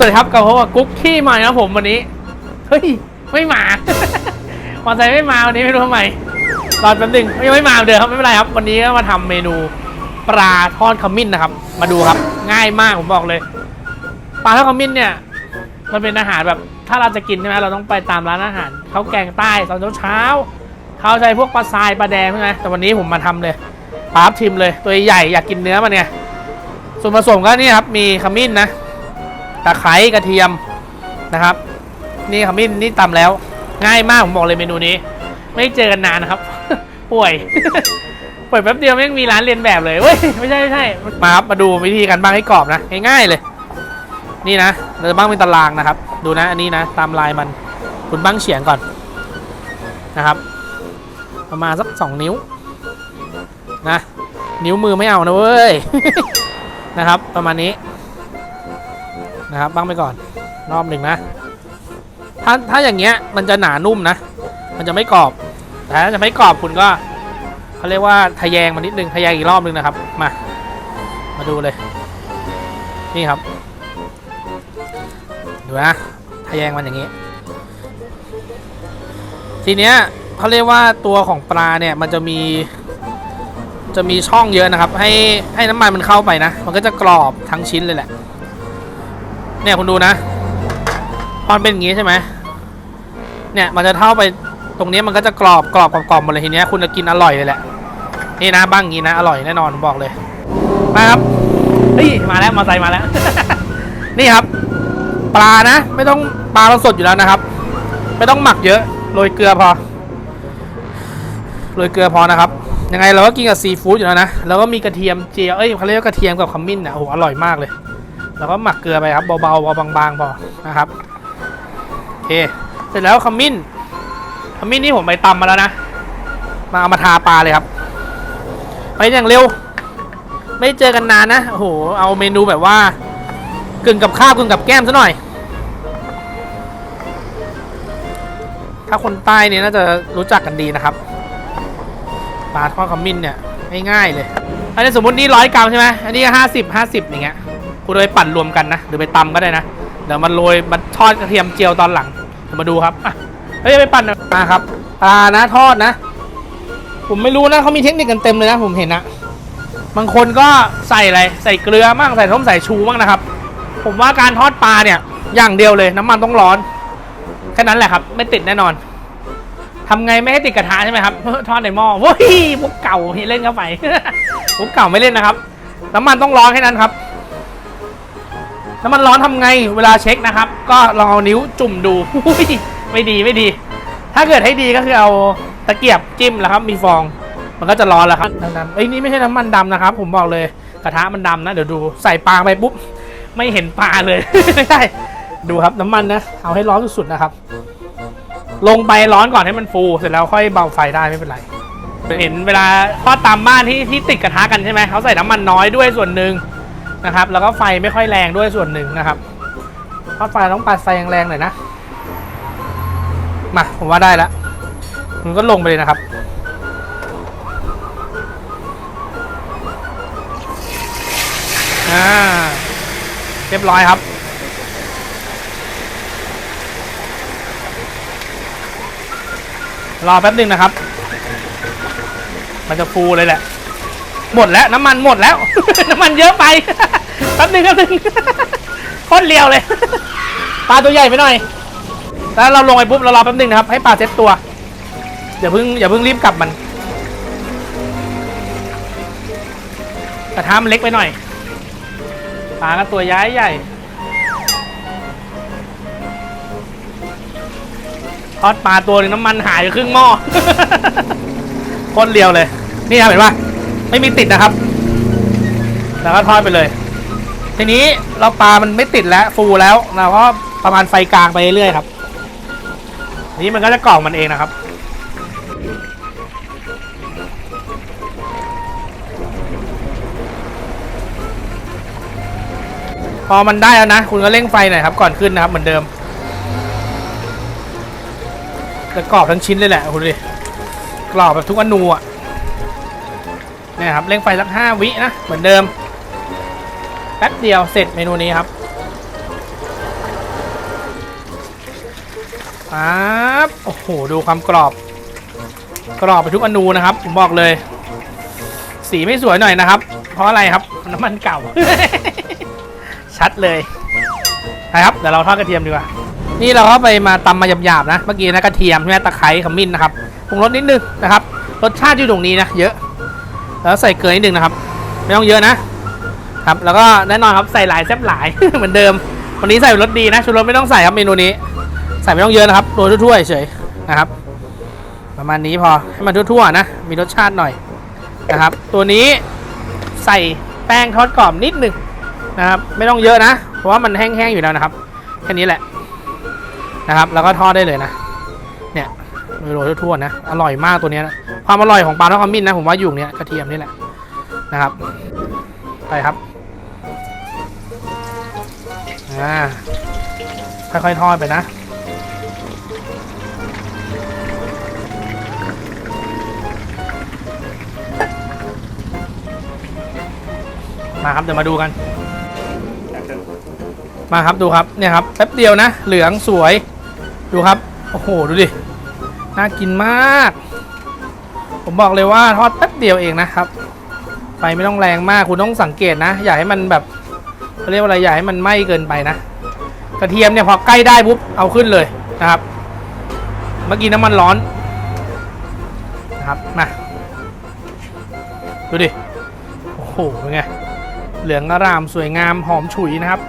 สวัสดีครับกับผมว่ากุ๊กขี้ใหม่ครับผมวันนี้ เฮ้ย ไม่มา มอเตอร์ไซค์ไม่มาวันนี้ไม่รู้ทำไมรอแป๊บนึงยังไม่มาเหมือนเดิมครับไม่เป็นไรครับ วันนี้ก็มาทำเมนูปลาทอดขมิ้นนะครับ มาดูครับ ง่ายมากผมบอกเลย ปลาทอดขมิ้นเนี่ย มันเป็นอาหารแบบถ้าเราจะกินใช่ไหมเราต้องไปตามร้านอาหารเขาแกงใต้ตอนเช้าเขาใช้พวกปลาทรายปลาแดงใช่ไหมแต่วันนี้ผมมาทำเลยปลาทิมเลย ตัวใหญ่อยากกินเนื้อมันเนี่ยส่วนผสมก็นี่ครับมีขมิ้นนะ ตะไคร้กระเทียมนะครับ นี่ขมิ้นนี่ตำแล้ว ง่ายมากผมบอกเลยเมนูนี้ ไม่เจอกันนานนะครับ ป่วยป่วยแป๊บเดียวแม่มีร้านเรียนแบบเลยเว้ยไม่ใช่ไม่ใช่มาครับมาดูวิธีการบ้างให้กรอบนะง่ายๆเลย นี่นะเราจะบ้างเป็นตารางนะครับ ดูนะอันนี้นะ ตามลายมันคุณบ้างเฉียงก่อนนะครับ ประมาณสักสองนิ้วนะนิ้วมือไม่เอานะเว้ยนะครับ ประมาณนี้ นะครับบ้างไปก่อนรอบหนึ่งนะ ถ้าถ้าอย่างเงี้ยมันจะหนานุ่มนะ มันจะไม่กรอบ แต่ถ้าจะไม่กรอบคุณก็เขาเรียกว่าทะแยงมานิดนึงทะแยงอีกรอบนึงนะครับ มา มาดูเลย นี่ครับ ดูนะทะแยงมันอย่างนี้ ทีเนี้ยเขาเรียกว่าตัวของปลาเนี่ยมันจะมี จะมีช่องเยอะนะครับ ให้ให้น้ำมันมันเข้าไปนะ มันก็จะกรอบทั้งชิ้นเลยแหละ เนี่ยคุณดูนะพอมันเป็นอย่างงี้ใช่ไหมเนี่ยมันจะเท่าไปตรงนี้มันก็จะกรอบกรอบกรอบกรอบหมดเลยทีเนี้ยคุณจะกินอร่อยเลยแหละนี่นะบ้างอย่างงี้นะอร่อยแน่นอนผมบอกเลยมาครับเฮ้ยมาแล้วมอไซค์มาแล้ว นี่ครับ ปลานะ ไม่ต้องปลาเราสดอยู่แล้วนะครับ ไม่ต้องหมักเยอะโรยเกลือพอโรยเกลือพอนะครับยังไงเราก็กินกับซีฟู้ดอยู่แล้วนะแล้วก็มีกระเทียมเจียวเอ้ยเขาเรียกว่ากระเทียมกับขมิ้นอะโอ้โหอร่อยมากเลย แล้วก็หมักเกลือไปครับเบาๆเบาบางๆพอนะครับโอเคเสร็จแล้วขมิ้นขมิ้นนี่ผมไปตำมาแล้วนะมาเอามาทาปลาเลยครับ ไปอย่างเร็ว ไม่เจอกันนานนะโอ้โหเอาเมนูแบบว่ากึ่งกับข้าวกึ่งกับแก้มซะหน่อย ถ้าคนใต้เนี่ยน่าจะรู้จักกันดีนะครับปลาทอดขมิ้นเนี่ยง่ายๆเลย อันนี้สมมตินี่ร้อยกรัมใช่ไหมอันนี้ห้าสิบห้าสิบอย่างเงี้ย คุณเอาไปปั่นรวมกันนะหรือไปตำก็ได้นะเดี๋ยวมันโรยมันทอดกระเทียมเจียวตอนหลังเดี๋ยวมาดูครับอะเฮ้ยไปปั่นนะมาครับปลานะทอดนะ ผมไม่รู้นะเขามีเทคนิคกันเต็มเลยนะ ผมเห็นนะบางคนก็ใส่อะไรใส่เกลือมั่งใส่ส้มใส่ชูมั่งนะครับ ผมว่าการทอดปลาเนี่ยอย่างเดียวเลยน้ำมันต้องร้อนแค่นั้นแหละครับ ไม่ติดแน่นอนทำไงไม่ให้ติดกระทะใช่ไหมครับทอดในหม้อเว้ยพวกเก่าเล่นเข้าไปพวกเก่าไม่เล่นนะครับ น้ำมันต้องร้อนแค่นั้นครับ น้ำมันร้อนทำไงเวลาเช็คนะครับ ก็ลองเอานิ้วจุ่มดูไม่ดีไม่ดี ถ้าเกิดให้ดีก็คือเอาตะเกียบจิ้มแล้วครับ มีฟอง มันก็จะร้อนแล้วครับดำๆเอ้ยนี่ไม่ใช่น้ำมันดำนะครับ ผมบอกเลยกระทะมันดำนะ เดี๋ยวดูใส่ปลาไปปุ๊บ ไม่เห็นปลาเลยไม่ใช่ดูครับน้ำมันนะเอาให้ร้อนสุดๆนะครับ ลงไปร้อนก่อนให้มันฟู เสร็จแล้วค่อยเบาไฟได้ไม่เป็นไรเห็นเวลาทอดตามบ้านที่ที่ติดกระทะกันใช่ไหมเขาใส่น้ำมันน้อยด้วยส่วนหนึ่ง นะครับ แล้วก็ไฟไม่ค่อยแรงด้วยส่วนหนึ่งนะครับทอดไฟต้องปัดไฟแรงๆหน่อยนะมาผมว่าได้แล้วมันก็ลงไปเลยนะครับอ่าเรียบร้อยครับรอแป๊บหนึ่งนะครับ มันจะฟูเลยแหละ หมดแล้วน้ำมันหมดแล้ว น้ำมันเยอะไปแป๊บหนึ่งแป๊บหนึ่งโคตรเลียวเลยปลาตัวใหญ่ไปหน่อยแล้วเราลงไปปุ๊บเรารอแป๊บนึงนะครับ ให้ปลาเซ็ตตัวอย่าเพิ่งอย่าเพิ่งรีบกลับมันกระทะมันเล็กไปหน่อยปลาก็ตัวย้ายใหญ่ทอดปลาตัวหนึงน้ำมันหายครึ่งหม้อโคตรเรียวเลย นี่ครับเห็นปะ ไม่มีติดนะครับ แล้วก็ทอดไปเลย ทีนี้เราปลามันไม่ติดแล้วฟูแล้วเราก็ประมาณไฟกลางไปเรื่อยๆครับ นี้มันก็จะกรอบมันเองนะครับพอมันได้แล้วนะ คุณก็เร่งไฟหน่อยครับ ก่อนขึ้นนะครับ เหมือนเดิมจะกรอบทั้งชิ้นเลยแหละคุณดูดิกรอบแบบทุกอนูอะ เนี่ยครับเร่งไฟสักห้าวินะเหมือนเดิมแป๊บเดียวเสร็จเมนูนี้ครับปั๊บโอ้โห ดูความกรอบ กรอบไปทุกอนูนะครับ ผมบอกเลย สีไม่สวยหน่อยนะครับ เพราะอะไรครับ น้ำมันเก่า ชัดเลยนะครับ เดี๋ยวเราทอดกระเทียมดีกว่า นี่เราก็ไปมาตำมาหยาบๆนะ เมื่อกี้นะกระเทียมใช่ไหมตะไคร้ขมิ้นนะครับ ปรุงรสนิดนึงนะครับ รสชาติอยู่ตรงนี้นะ เยอะ แล้วใส่เกลือนิดนึงนะครับ ไม่ต้องเยอะนะครับ แล้วก็แน่นอนครับใส่หลายแซ่บหลาย เหมือนเดิมวันนี้ใส่รสดีนะชูรสไม่ต้องใส่ครับเมนูนี้ ใส่ไม่ต้องเยอะนะครับโรยทั่วๆเฉยนะครับ ประมาณนี้พอให้มันทั่วๆนะ มีรสชาติหน่อยนะครับ ตัวนี้ใส่แป้งทอดกรอบนิดหนึงนะครับไม่ต้องเยอะนะ เพราะว่ามันแห้งๆอยู่แล้วนะครับแค่นี้แหละนะครับ แล้วก็ทอดได้เลยนะ เนี่ยโรยทั่วๆนะ อร่อยมากตัวเนี้ยนะ ความอร่อยของปลาทอดขมิ้นนะผมว่าอยู่เนี้ยกระเทียมนี่แหละนะครับ ไปครับอ่าค่อยๆทอดไปนะมาครับเดี๋ยวมาดูกัน มาครับดูครับเนี่ยครับแป๊บเดียวนะ เหลืองสวยดูครับ โอ้โห ดูดิ น่ากินมาก ผมบอกเลยว่าทอดแป๊บเดียวเองนะครับ ไฟไม่ต้องแรงมากคุณต้องสังเกตนะ อย่าให้มันแบบเขาเรียกว่าอะไรอย่าให้มันไหม้เกินไปนะ กระเทียมเนี่ยพอใกล้ได้ปุ๊บเอาขึ้นเลยนะครับ เมื่อกี้น้ำมันร้อนนะครับมาดูดิโอ้โหเป็นไงเหลืองอร่ามสวยงามหอมฉุยนะครับ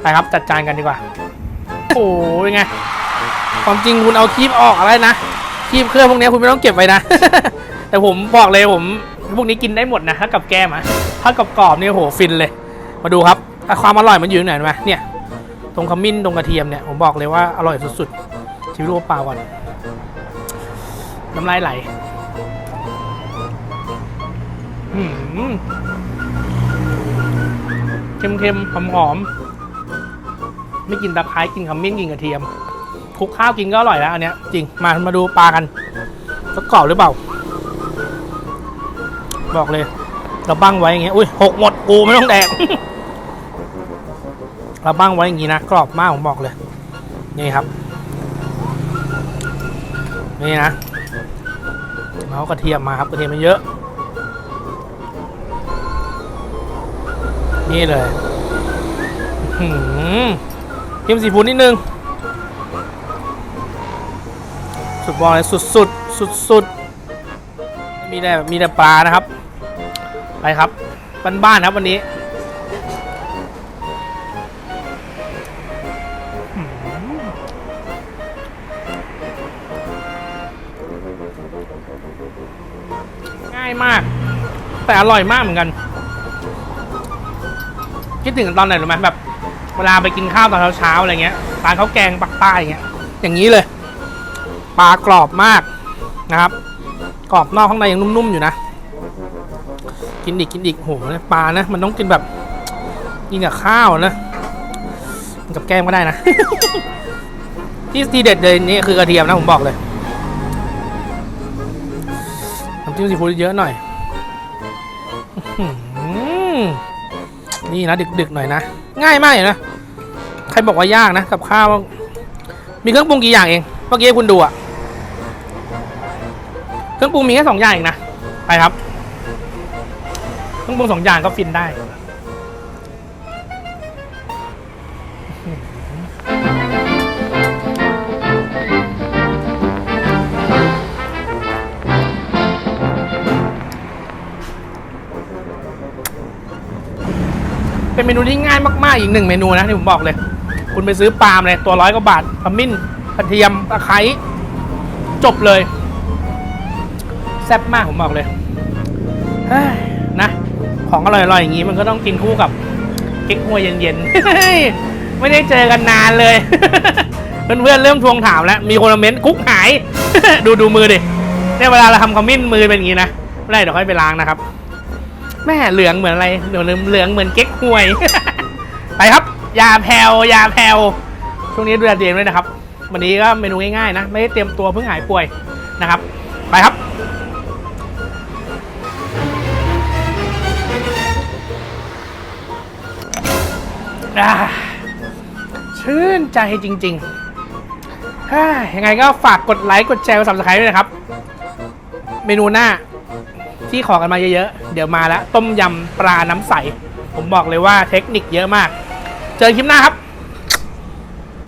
ไปครับจัดจานกันดีกว่า โอ้โหเป็นไงความจริงคุณเอาคีบออกอะไรนะ คีบเครื่องพวกนี้คุณไม่ต้องเก็บไว้นะ แต่ผมบอกเลยผมพวกนี้กินได้หมดนะถ้ากับแก้มอะถ้ากับกรอบเนี่ยโหฟินเลย มาดูครับความอร่อยมันอยู่ไหนไหมเนี่ยตรงขมิ้นตรงกระเทียมเนี่ยผมบอกเลยว่าอร่อยสุดๆชิมรูปปลาก่อนน้ำลายไหลเค็มๆหอมๆไม่กินตะไคร้กินขมิ้นกินกระเทียม คลุกข้าวกินก็อร่อยแล้วอันเนี้ยจริงมามาดูปลากันจะกรอบหรือเปล่า บอกเลยเราบั้งไว้อย่างเงี้ยอุ้ยหกหมดกูไม่ต้องแดกเราบั้งไว้อย่างงี้นะกรอบมากผมบอกเลย นี่ครับ นี่นะเอากระเทียมมาครับกระเทียมมันเยอะ นี่เลย หือจิ้มซีฟูนิดนึง สุดบอลเลยสุดสุดสุดสุดๆมีแต่มีแต่ปลานะครับ ไปครับบ้านๆครับวันนี้ง่ายมาก แต่อร่อยมากเหมือนกัน คิดถึงตอนไหนรู้ไหมแบบ เวลาไปกินข้าวตอนเช้าๆอะไรเงี้ยร้านข้าวแกงปักใต้อย่างเงี้ย อย่างนี้เลย ปลากรอบมากนะครับ กรอบนอกข้างในยังนุ่มๆอยู่นะ กินอีกกินอีกโหเนี่ยปลานะ มันต้องกินแบบกินกับข้าวนะกินกับแก้มก็ได้นะ ที่ทีเด็ดเลยนี่คือกระเทียมนะผมบอกเลยน้ำจิ้มซีฟู้ดเยอะหน่อยนี่นะดึกๆหน่อยนะ ง่ายมากเลยนะ ใครบอกว่ายากนะ กับข้าว มีเครื่องปรุงกี่อย่างเอง เมื่อกี้คุณดูอะ รื่องปรุงมีแค่สองอย่างเองนะ ไปครับเครื่องปรุงสองอย่างก็ฟินได้ เป็นเมนูที่ง่ายมาก ๆ อีกหนึ่งเมนูนะที่ผมบอกเลย คุณไปซื้อปลาล์มเลยตัวร้อยกว่าบาทขมิ้นกระเทียมตะไคร้จบเลย แซ่บมากผมบอกเลยนะของอร่อยๆอย่างนี้มันก็ต้องกินคู่กับเก๊กฮวยเย็นๆเฮ้ยไม่ได้เจอกันนานเลยเพื่อนๆเริ่มทวงถามแล้วมีคนมาเมนต์กุ๊กหาย ดูดูมือดิเนี่ยเวลาเราทำขมิ้นมือเป็นอย่างนี้นะไม่ได้เดี๋ยวค่อยไปล้างนะครับแม่เหลืองเหมือนอะไรเหลืองเหลืองเหมือนเก๊กฮวยไปครับยาแผ่วยาแผ่วช่วงนี้ดูแลตัวเองด้วยนะครับ วันนี้ก็เมนูง่ายๆนะ ไม่ได้เตรียมตัวเพิ่งหายป่วยนะครับ ไปครับ อ่าชื่นใจจริงๆฮ้ยยังไงก็ฝากกดไลค์ กดแชร์กดซับสไครต์ด้วยนะครับ เมนูหน้า ที่ขอกันมาเยอะๆ เดี๋ยวมาแล้ว ต้มยำปลาน้ำใส ผมบอกเลยว่าเทคนิคเยอะมาก เจอคลิปหน้าครับ